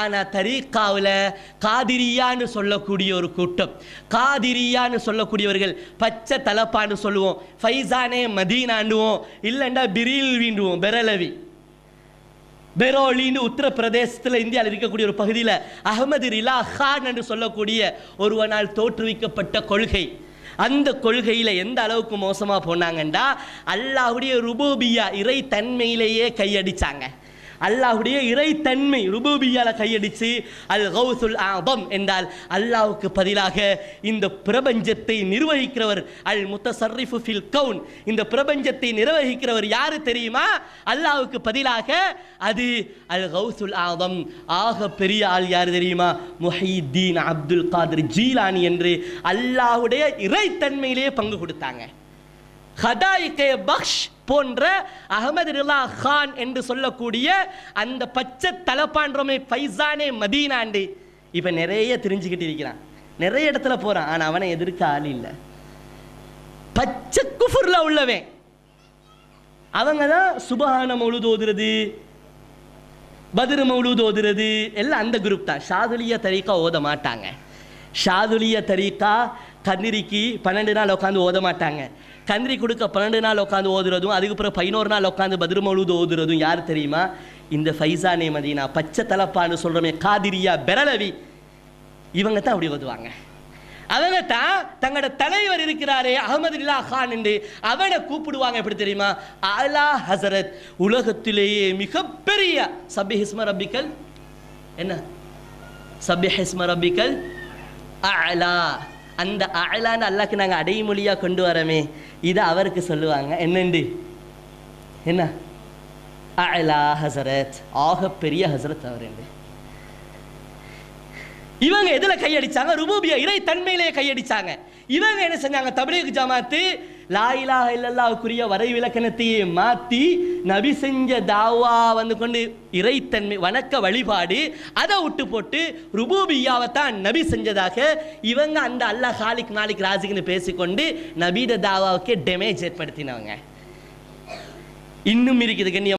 ஆனால் தரீக்காவில் காதிரியான்னு சொல்லக்கூடிய ஒரு கூட்டம். காதிரியான்னு சொல்லக்கூடியவர்கள் பச்சை தலப்பான்னு சொல்லுவோம். ஃபைசானே மதீனாண்டுவோம் இல்லைண்டா பிரில் வீண்டுவோம் பெரலவி பெரோலின்னு உத்தரப்பிரதேசத்தில் இந்தியாவில் இருக்கக்கூடிய ஒரு பகுதியில் அகமது ரிலா ஹான் என்று சொல்லக்கூடிய ஒருவனால் தோற்றுவிக்கப்பட்ட கொள்கை. அந்த கொள்கையில் எந்த அளவுக்கு மோசமாக போனாங்கண்டா அல்லாவுடைய ருபூபியா இறை தன்மையிலேயே கையடித்தாங்க அல்லாஹுடைய இறைத்தன்மை ருபூபியால கையடிச்சு அல் ஹவுசுல் ஆபம் என்றால் அல்லாஹுக்கு பதிலாக இந்த பிரபஞ்சத்தை நிர்வகிக்கிறவர் அல் முத்தசர்ரிஃபு ஃபில் கவுன். இந்த பிரபஞ்சத்தை நிர்வகிக்கிறவர் யாரு தெரியுமா? அல்லாஹுக்கு பதிலாக அது அல் ஹவுசுல் ஆதம் ஆக பெரிய ஆள் யார் தெரியுமா? முஹீத்தீன் அப்துல் காதிர் ஜீலானி என்று அல்லாஹுடைய இறைத்தன்மையிலேயே பங்கு கொடுத்தாங்க. ஹதாயிகே பக்ஷ் போன்ற அகமது ரிலா கான் என்று சொல்லக்கூடிய அந்த பச்சை தலப்பான்றோமே ஃபைசானே மதீனாண்டி இப்போ நிறைய தெரிஞ்சுக்கிட்டு இருக்கிறான். நிறைய இடத்துல போறான். ஆனா அவனை எதிர்க்க ஆள் இல்லை. பச்சை குஃபுரில் உள்ளவன். அவங்க தான் சுபஹான மௌலுது ஓதுறது பதிர மௌலூத் ஓதுறது எல்லாம் அந்த குரூப் தான். ஷாதுலிய தரீக்கா ஓத மாட்டாங்க. ஷாதுலிய தரீக்கா கந்திரிக்கு பன்னெண்டு நாள் உட்காந்து ஓத மாட்டாங்க. கந்திரி கொடுக்க பன்னெண்டு நாள் உட்காந்து ஓதுறதும் அதுக்கப்புறம் பதினோரு நாள் உட்காந்து பத்ரு ஓதுறதும் யார் தெரியுமா? இந்த ஃபைசா நேமதினா பச்சை தலப்பான்னு சொல்கிறோமே காதிரியா பெரலவி இவங்க தான் அப்படி ஓதுவாங்க. அவங்க தான் தங்களோட தலைவர் இருக்கிறாரே அகமது இல்லா கான் என்று அவனை கூப்பிடுவாங்க. எப்படி தெரியுமா? அலா ஹசரத் உலகத்திலேயே மிகப்பெரிய சபி ஹிஸ்ம ரப்பிக்கல் என்ன? சபி ஹிஸ்ம ரப்பிக்கல் அலா. அந்த அழலான அல்லாக்கு நாங்கள் அடைமொழியாக கொண்டு வரமே. இதை அவருக்கு சொல்லுவாங்க. என்னண்டு? என்ன? அழலா ஹசரத். ஆக பெரிய ஹசரத் அவர் என்று இவங்க எதுல கையடிச்சாங்க? ருபூபியா இறை தன்மையிலேயே கையடிச்சாங்க. இவங்க என்ன செஞ்சாங்க? தமிழக ஜமாத்து லா இல்லல்லாவுக்குரிய வரை விளக்கணத்தையே மாத்தி நபி செஞ்ச தாவா வந்து கொண்டு இறைத்தன்மை வணக்க வழிபாடு அதை விட்டு போட்டு ருபூபியாவை தான் நபி செஞ்சதாக இவங்க அந்த அல்லாஹ் ஹாலிக் மாலிக் ராசிக்னு பேசிக்கொண்டு நபீத தாவாவுக்கே டேமேஜ் ஏற்படுத்தினவங்க. இன்னும் இருக்குது கண்ணியம்.